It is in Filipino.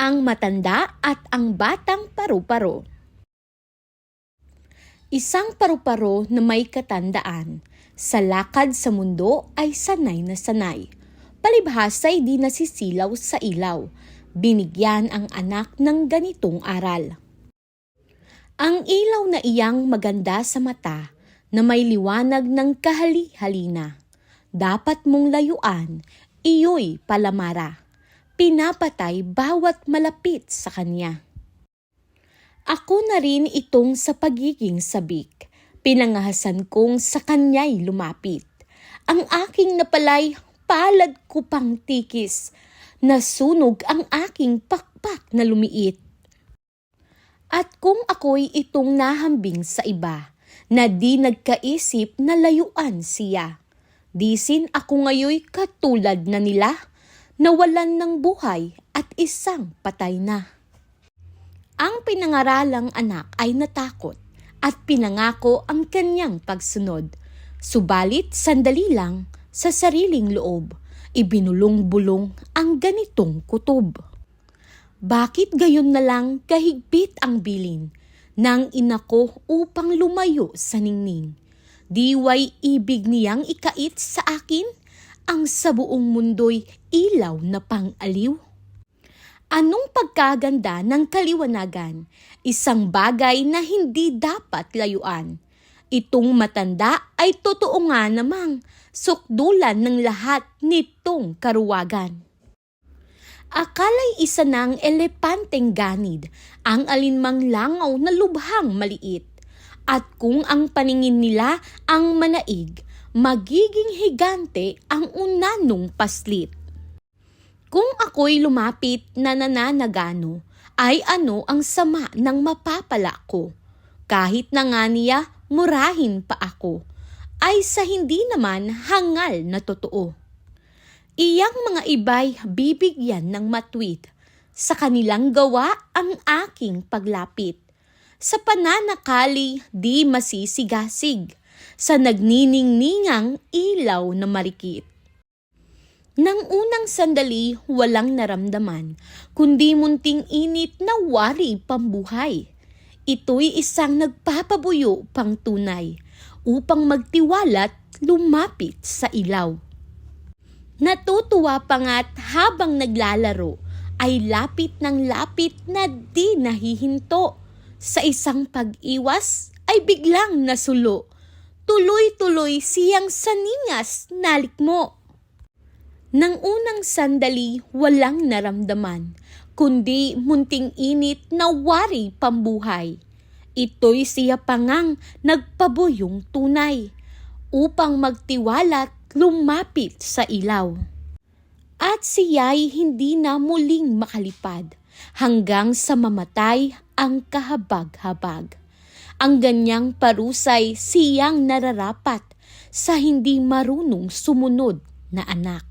ang matanda at ang batang paru-paro. Isang paru-paro na may katandaan, sa lakad sa mundo ay sanay na sanay. Palibhasa'y di nasisilaw sa ilaw, binigyan ang anak ng ganitong aral. Ang ilaw na iyang maganda sa mata, na may liwanag ng kahali-halina. Dapat mong layuan, iyo'y palamara. Pinapatay bawat malapit sa kanya. Ako na rin itong sa pagiging sabik. Pinangahasan kong sa kanya'y lumapit. Ang aking napalay, palad ko pang tikis. Nasunog ang aking pakpak na lumiit. At kung ako'y itong nahambing sa iba, na di nagkaisip na layuan siya. Disin ako ngayoy katulad na nila, nawalan ng buhay at isang patay na. Ang pinangaralang anak ay natakot at pinangako ang kanyang pagsunod. Subalit sandali lang sa sariling loob, ibinulong-bulong ang ganitong kutob. Bakit gayon na lang kahigpit ang bilin ng inako upang lumayo sa ningning? Diway ibig niyang ikait sa akin ang sa buong mundo'y ilaw na pang-aliw? Anong pagkaganda ng kaliwanagan? Isang bagay na hindi dapat layuan. Itong matanda ay totoo nga namang sukdulan ng lahat nitong karuwagan. Akala'y isa ng elepanteng ganid, ang alinmang langaw na lubhang maliit. At kung ang paningin nila ang manaig, magiging higante ang unanong paslit. Kung ako'y lumapit na nananagano, ay ano ang sama ng mapapala ko. Kahit na nga niya murahin pa ako, ay sa hindi naman hangal na totoo. Iyang mga iba'y bibigyan ng matwid. Sa kanilang gawa ang aking paglapit. Sa pananakali di masisigasig. Sa nagniningningang ilaw na marikit. Nang unang sandali, walang naramdaman, kundi munting init na wari pambuhay. Ito'y isang nagpapabuyo pang tunay upang magtiwalat lumapit sa ilaw. Natutuwa pa nga't habang naglalaro ay lapit ng lapit na di nahihinto. Sa isang pag-iwas ay biglang nasulo. Tuloy-tuloy siyang saningas nalikmo. Nang unang sandali walang naramdaman, kundi munting init na wari pambuhay. Ito'y siya pangang nagpabuyong tunay upang magtiwalat lumapit sa ilaw. At siya'y hindi na muling makalipad hanggang sa mamatay ang kahabag-habag. Ang ganyang parusay siyang nararapat sa hindi marunong sumunod na anak.